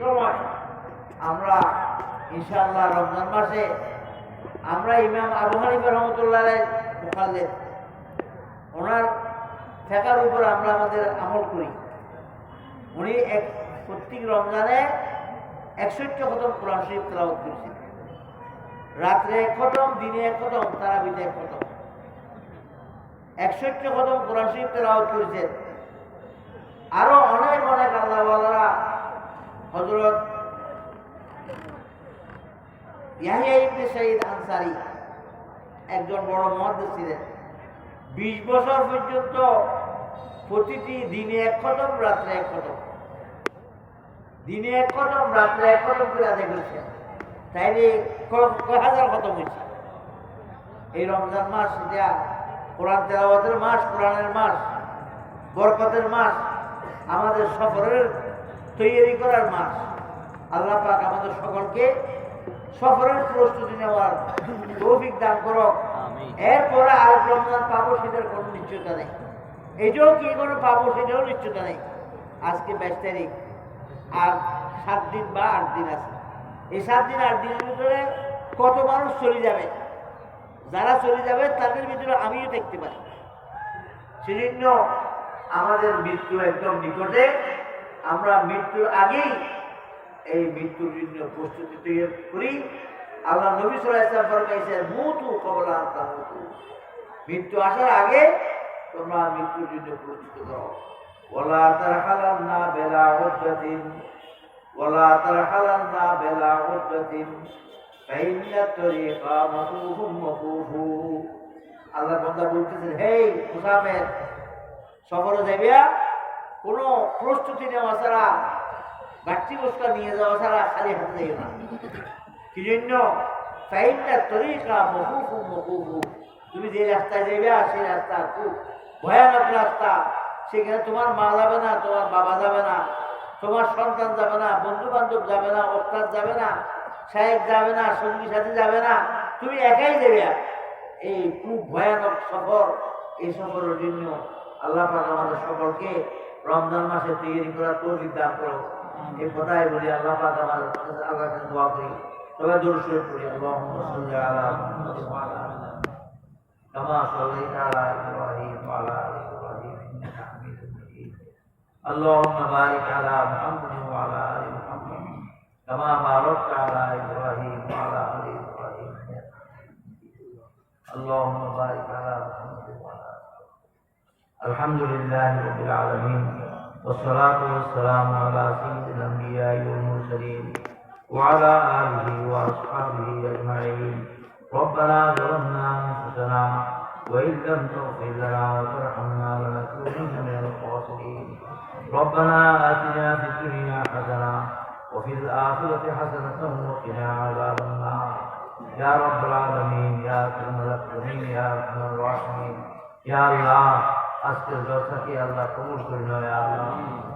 সময় আমরা, ইনশাআল্লাহ রমজান মাসে আমরা ইমাম আবু হানিফা রহমতুল্লাহ মোকাল্লেদ ওনার থাকার উপর আমরা আমাদের আমল করি। উনি এক প্রত্যেক রমজানে একষট্টি খতম কোরআন শরীফ তেলাওয়াত করেছেন। রাত্রে এক খতম, দিনে এক খতম, তারাবিতে এক খতম। একষট্টি খতম কোরআন শরীফ তেলাওয়াত করেছেন। আরও অনেক অনেক আল্লাহওয়ালারা হজরত আনসারি একজন বড় মহাদ্দেশ ছিলেন। বিশ বছর পর্যন্ত প্রতিটি দিনে এক খতম রাত্রে এক খতম দিনে এক খতম রাত্রে এক খতম করে আদায় করেছেন। তাইলে হাজার খতম হয়েছে? এই রমজান মাস এটা কোরআন তেলাওয়াতের মাস, কোরআনের মাস, বরকতের মাস, আমাদের সফরের তৈরি করার মাস আল্লাহ পাক আমাদের সকলকে সফরের প্রস্তুতি নেওয়ার তৌফিক দান করো এরপরে আরেক রমজান পাবো সেটার কোনো নিশ্চয়তা নেই। এটাও কি কোনো পাবো সেটাও নিশ্চয়তা নেই? আজকে বাইশ তারিখ। আর সাত দিন বা আট দিন আছে। এই সাত দিন আট দিনের ভিতরে কত মানুষ চলে যাবে? যারা চলে যাবে তাদের ভিতরে আমিও দেখতে পারি। সেজন্য আমাদের মৃত্যু একদম নিকটে। আমরা মৃত্যুর আগেই এই মৃত্যুর জন্য প্রস্তুতি তৈরি করি। আল্লাহ নবী আলাইহি ফরমাইছেন, মুতু কবলা তামুতু মৃত্যু আসার আগে তোমরা মৃত্যুর জন্য প্রস্তুত করো বেলা হুজ্জাতিন ওয়ালা তারহালান্না বেলা হুজ্জাতিন ফাইন্না তরিকা মাতুহুম মাতুহু আল্লাহ বান্দা বলতেছেন, হেই মুসাফের, সফরে যাবিয়া কোনো প্রস্তুতি নেওয়া ছাড়া বাড়তি বস্তা নিয়ে যাওয়া ছাড়া খালি হাতে যাইও না। কি জন্য? ফাইনটা তরিকা মহুফু মহুফু তুমি যে রাস্তায় যাবে সেই রাস্তা খুব ভয়ানক রাস্তা। সেখানে তোমার মা যাবে না, তোমার বাবা যাবে না, তোমার সন্তান যাবে না বন্ধু বান্ধব যাবে না, ওস্তাদ যাবে না, সাহেব যাবে না, সঙ্গী সাথী যাবে না। তুমি একাই যাবে এই খুব ভয়ানক সফর, এই সফরের জন্য আল্লাহ আমাদের সকলকে রমজান মাসে তৈরি করার তৌফিক দান করো এই কথাই বলি আল্লাহ পাক আমার আল্লাহ কাছে দোয়া করি তবে দূর শুরু করি আল্লাহ আলা মুহাম্মাদ ওয়া আলা আলি كما صليت على ابراهيم وعلى ال ابراهيم انك حميد مجيد اللهم بارك على محمد وعلى ال محمد كما باركت على ابراهيم وعلى ال ابراهيم انك حميد مجيد اللهم بارك على محمد وعلى ال الحمد لله رب العالمين والصلاة والسلام على سيد الأنبياء والمرسلين وعلى آله وأصحابه أجمعين. ربنا ظلمنا أنفسنا وإن لم تغفر لنا وترحمنا لنكونن من الخاسرين. ربنا آتنا في الدنيا حسنة وفي الآخرة حسنة وقنا عذاب النار. يا رب العالمين يا أكرم الأكرمين يا أرحم الراحمين. يا الله আজকের জলসাকে আল্লাহ কবুল করে নয় আল্লাহ?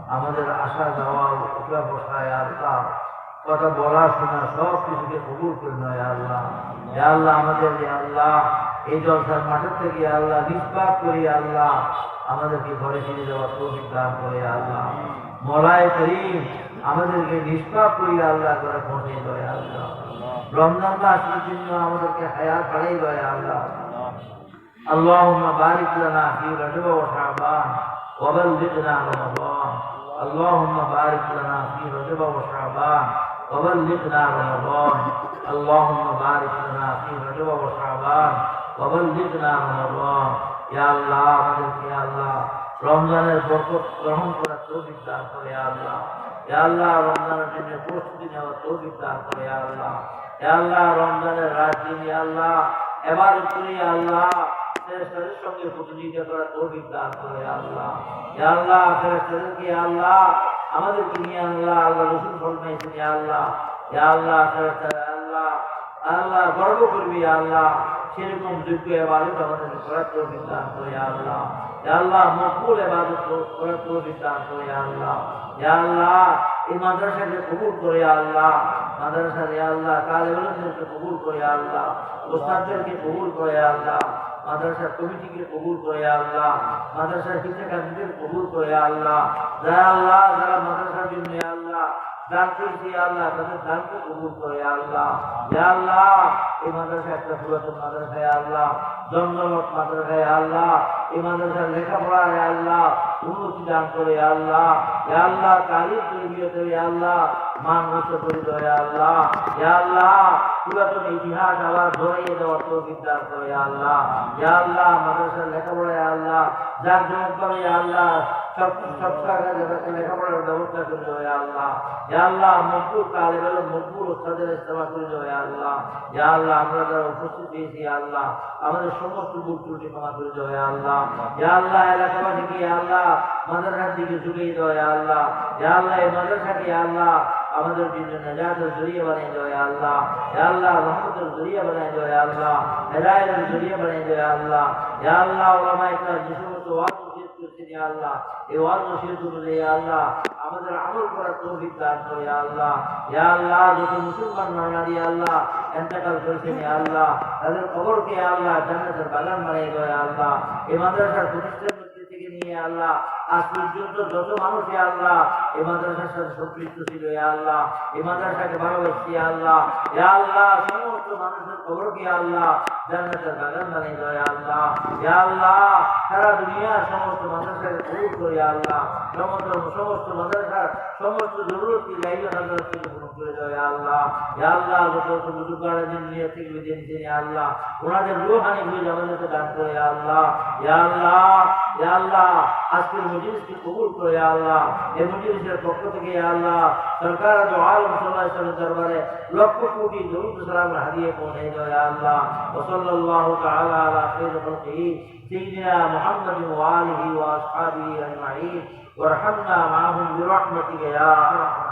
আমাদের আসা যাওয়া, উঠা বসায় আল্লাহ কথা বলা, শোনা, সব কিছুকে কবুল করে নয় আল্লাহ। আল্লাহ আমাদের আল্লাহ, এই জলসার মাঠের থেকে আল্লাহ, নিষ্পাপ করি আল্লাহ। আমাদেরকে ঘরে ফিরে যাওয়ার তৌফিক দান করে আল্লাহ। মলায় করিম, আমাদেরকে নিষ্পাপ করি আল্লাহ করে পৌঁছে দেয় আল্লাহ। রমজান মাসের জন্য আমাদেরকে হায়াত বাড়াই দেয় আল্লাহ। اللهم بارك لنا في رجب وشعبان وبلغنا رمضان اللهم بارك لنا في رجب وشعبان وبلغنا رمضان اللهم بارك لنا في رجب وشعبان وبلغنا رمضان يا الله আমাদেরকে يا الله রমজানের বরকত গ্রহণ করার তৌফিক দান করে يا الله يا الله রমজানের জন্য প্রস্তুতি নেওয়ার তৌফিক দান করে يا الله يا الله রমজানের রাত দিন يا الله এবাদত করি يا الله ফেরেশতাদের সঙ্গে প্রতিযোগিতা করার তৌফিক দান করে আল্লাহ। ইয়া আল্লাহ, ফেরেশতাদেরকে ইয়া আল্লাহ, আমাদেরকে নিয়ে আল্লাহ আল্লাহ রসুল ফরমাইছেন ইয়া আল্লাহ ইয়া আল্লাহ, ফেরেশতারা আল্লাহ আল্লাহ গর্ব করবি আল্লাহ, সেরকম যোগ্য ইবাদত আমাদেরকে করার তৌফিক দান করে আল্লাহ। ইয়া আল্লাহ, মকবুল ইবাদত করার তৌফিক দান করে আল্লাহ। ইয়া আল্লাহ, এই মাদ্রাসাকে কবুল করে আল্লাহ। মাদ্রাসার ইয়া আল্লাহ কালে কবুল করে আল্লাহ। ওস্তাদদেরকে কবুল করে আল্লাহ। মাদ্রাসার কমিটিকে কবুল করে আল্লাহ, মাদ্রাসার শিক্ষাকারীদের কবুল করে আল্লাহ। যারা আল্লাহ, যারা মাদ্রাসার জন্য আল্লাহ, দান আল্লাহ আল্লাহ। আল্লাহ আল্লাহ। ইয়া আল্লাহ। আল্লাহ। দান করে আল্লাহ। আল্লাহ মান নষ্ট করে আল্লাহ। আল্লাহ পুরাতন ইতিহাস আবার ধরাইয়ে দেওয়ার তৌফিক দান করে আল্লাহ। আল্লাহ, মাদ্রাসার লেখাপড়া, ইয়া আল্লাহ। যার জন্য আল্লাহ আল্লাহ। আল্লাহ আমাদের আল্লাহ। দিকে আল্লাহ। আল্লাহ মাদ্রাসাকে আল্লাহ। আমাদের জন্য নাজাতের জড়িয়ে বানিয়ে ইয়া আল্লাহ। আল্লাহ, রহমতের জড়িয়ে বানিয়ে ইয়া আল্লাহ। হেদায়েতের জড়িয়ে বানিয়ে ইয়া আল্লাহ। আল্লাহ ওলামা ইকরাম যে সমস্ত ওয়াজ আল্লাহ। এই ওয়াজ নসিহত ইয়া আল্লাহ, আমাদের আমল করার তৌফিক দান করে আল্লাহ। ইয়া আল্লাহ, যত মুসলমান মানা ইয়া আল্লাহ এন্তেকাল করেছেন ইয়া আল্লাহ। তাদের কবরকে আল্লাহ জান্নাতের বাগান বানিয়ে ইয়া আল্লাহ। এই মাদ্রাসার নিয়ে আল্লাহ। আজ পর্যন্ত যত মানুষ আল্লাহ এই মাদ্রাসার সাথে সম্পৃক্ত ছিল ইয়া আল্লাহ। এই মাদ্রাসাকে ভালোবাসি আল্লাহ। ইয়া আল্লাহ, সমস্ত মানুষের কবরকে ইয়া আল্লাহ? বাগান বানিয়ে আল্লাহ। ইয়া আল্লাহ, সারা দুনিয়ার সমস্ত মাদ্রাসাকে করে আল্লাহ। সমস্ত সমস্ত মাদ্রাসার সমস্ত করে দেওয়া আল্লাহ। আল্লাহ আল্লাহ আল্লাহ আজকের মজলিসকে কবুল করে ইয়া আল্লাহ এই মজলিসের পক্ষ থেকে ইয়া আল্লাহ সরকার ও আলম সাল্লাল্লাহু আলাইহি ওয়াসাল্লাম দরবারে লক্ষ কোটি দরুদ সালাম হাদিয়ে পৌঁছে দাও ইয়া আল্লাহ ওয়া সাল্লাল্লাহু তাআলা আলা খাইরি খালকিহি سيدنا محمد وآله وأصحابه أجمعين وارحمنا معهم برحمتك يا أرحم